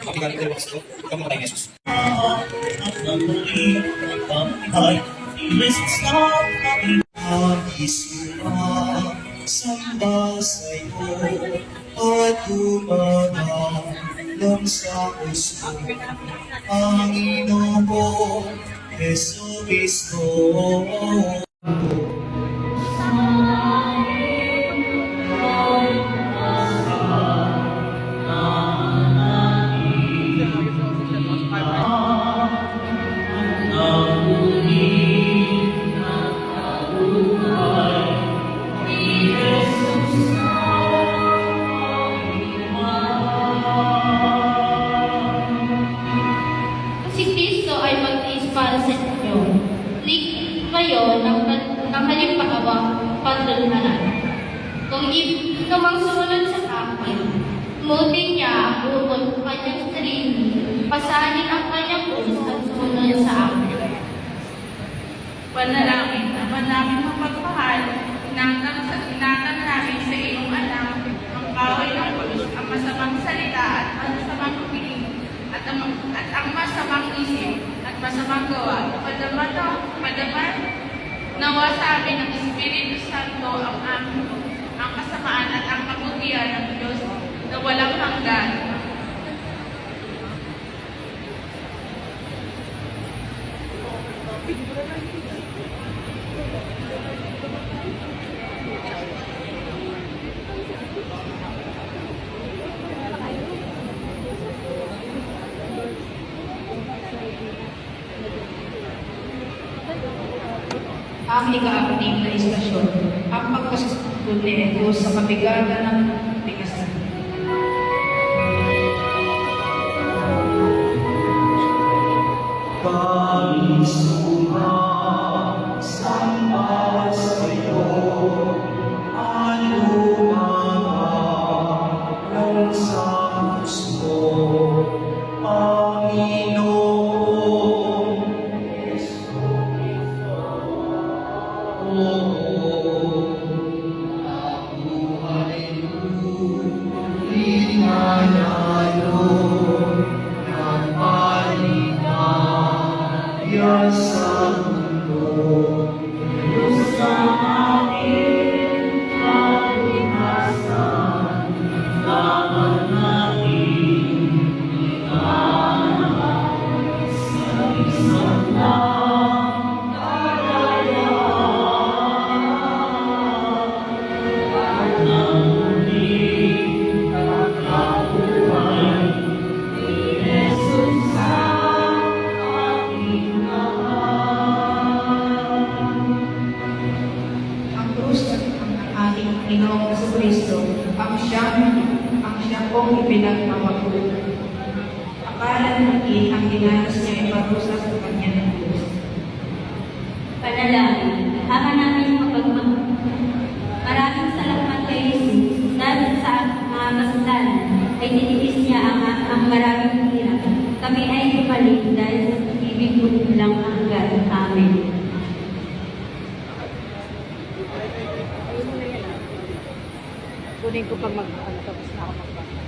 Galing ko sa ito. Kami matay ni Jesus. samba sa'yo at gumagalong sa puso Panginoon Yesu Cristo ang buong kanyang sarili, pasanin ang kanyang puso at sumunod sa akin. Panalangin na manaming mapagmahal, inatang sa inatang namin sa iyong anak, ang kaway ng Diyos, ang masamang salita at masamang piling, at ang, at ang masamang isip at masamang gawa. Padaman na, padaman, nawa sa amin ng Espiritu Santo ang aming ang kasamaan at ang kabutihan ng Diyos na walang hanggan. Ang ika-anim na istasyon, ang pagkasusunod ni sa kabigatan ng Panalangin, ama namin mapagmahal. Maraming salamat kay Jesus dahil sa mga kasalanan ay tiniis niya ang, ang maraming hirap. Kami ay bumalik dahil sa ibig mo lang hanggan. Amen. Kunin ko pag mag ano, tapos na ako magbasa.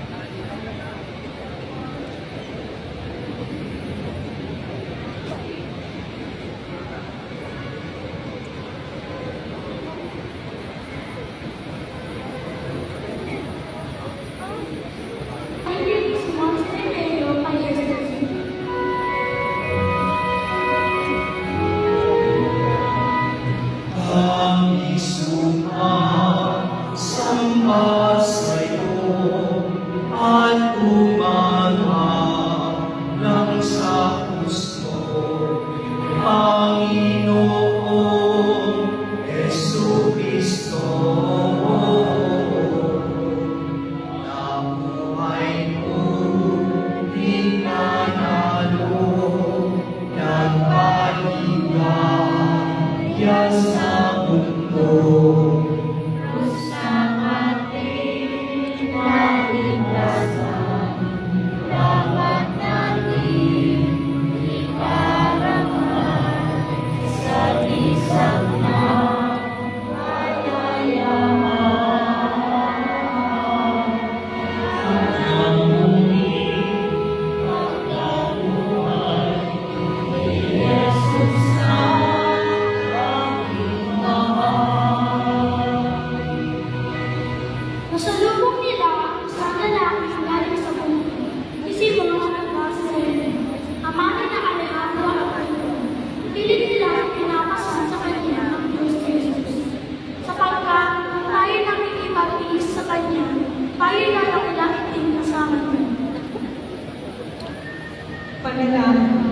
பண்ணுங்க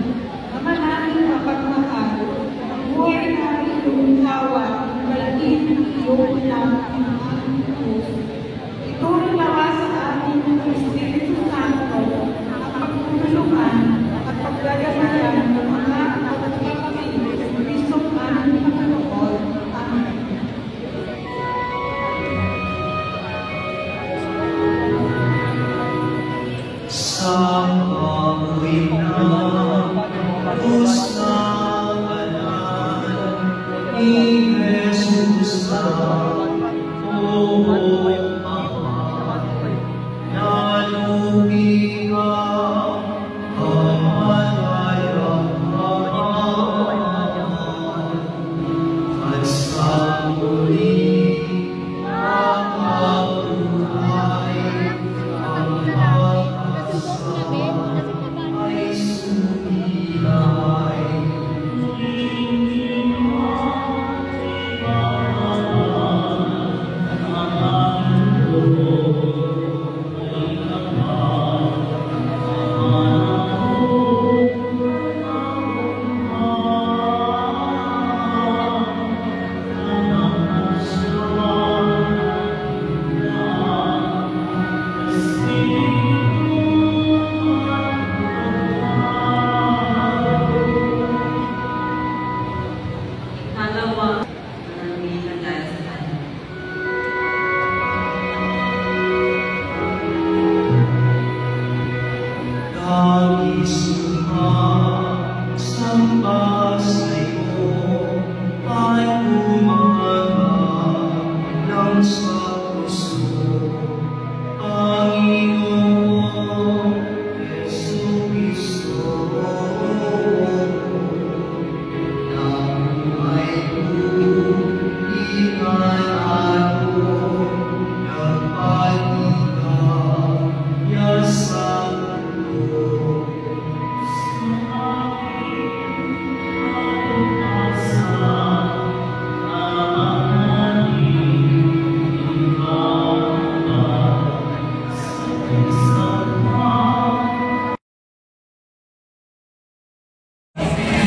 sa amoy ng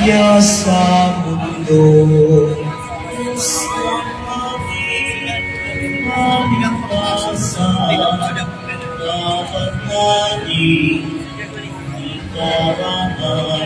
Ya sa mundo. Dapat natin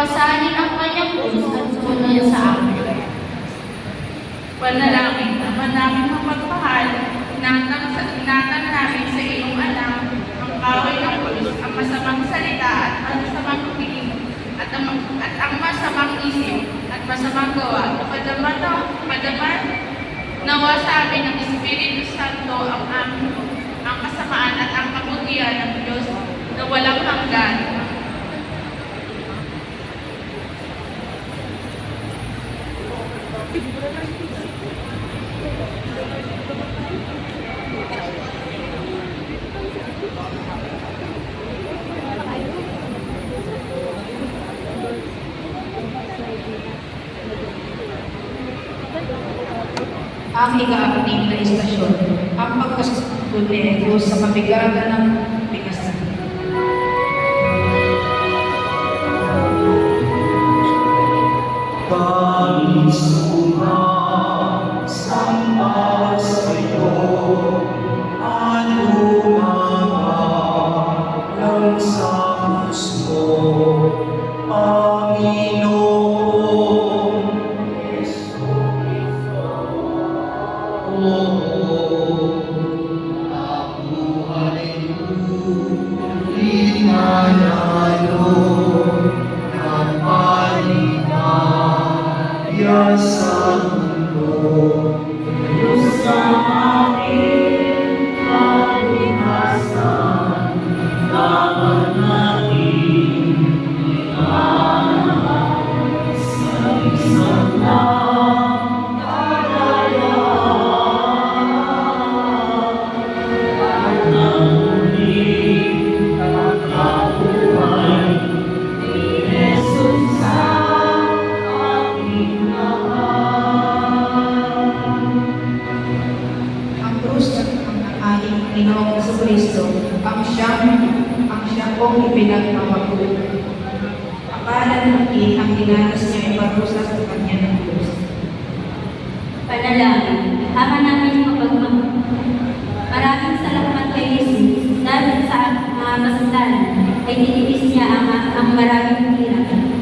pasanin ang kanyang krus at sumunod sa akin. Panalangin, Ama namin mapagmahal, inatang sa inatang namin sa iyong anak, ang kaway ng pulos, ang masamang salita at ang masamang piling, at ang, at ang masamang isip, at masamang gawa, napadaman na, napadaman, nawa sa amin ng Espiritu Santo ang aming ang kasamaan at ang kabutihan ng Diyos na walang hanggan. Ang ika-anim na istasyon, ang pagkasunego sa kabigagan ng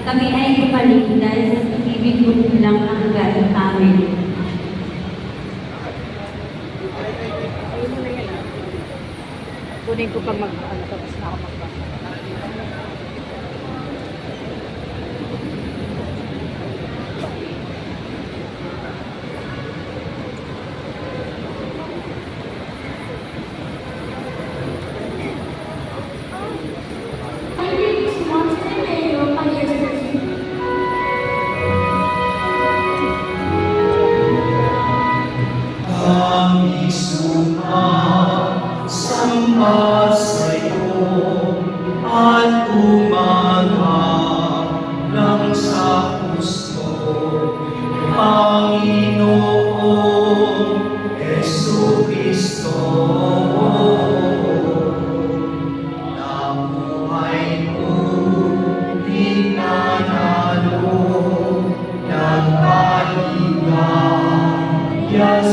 Kami ay bumalik dahil sa pag-ibig mo lang ang galing amin. Kunin ko pag mag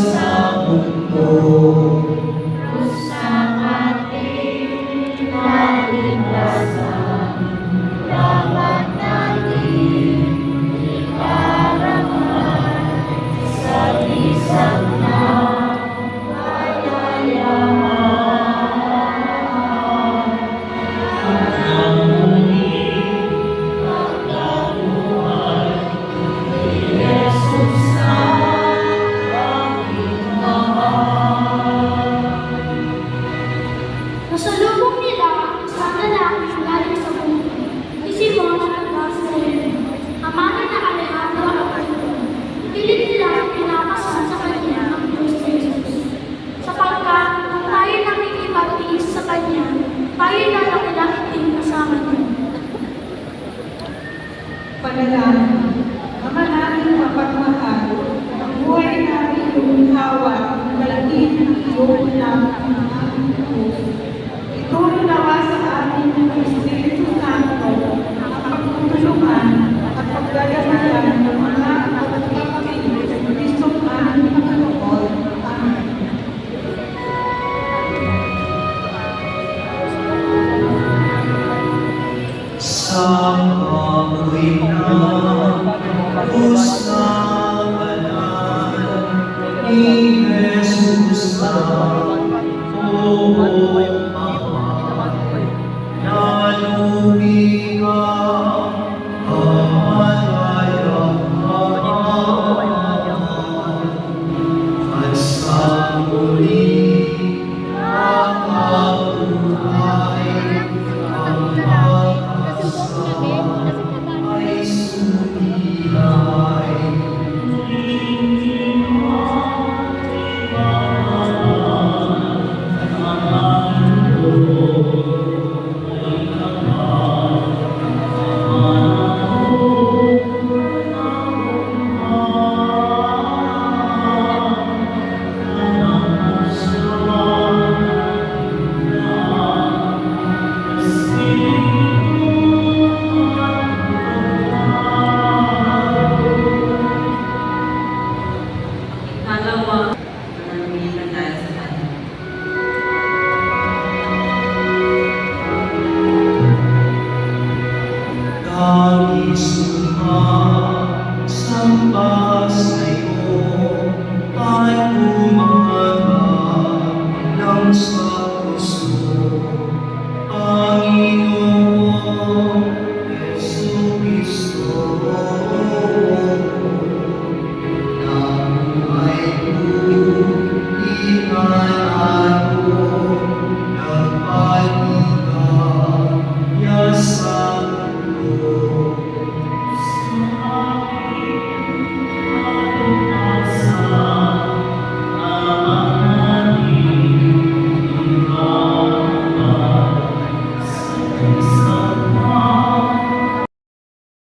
Christ. panalangin, ang aming mapagmahal, ang buhay namin yung hawa, ang malagin ng iyong namin ng aming Diyos. Ituro sa amin ng Espiritu Santo, ang pagtutulungan at paggagamayan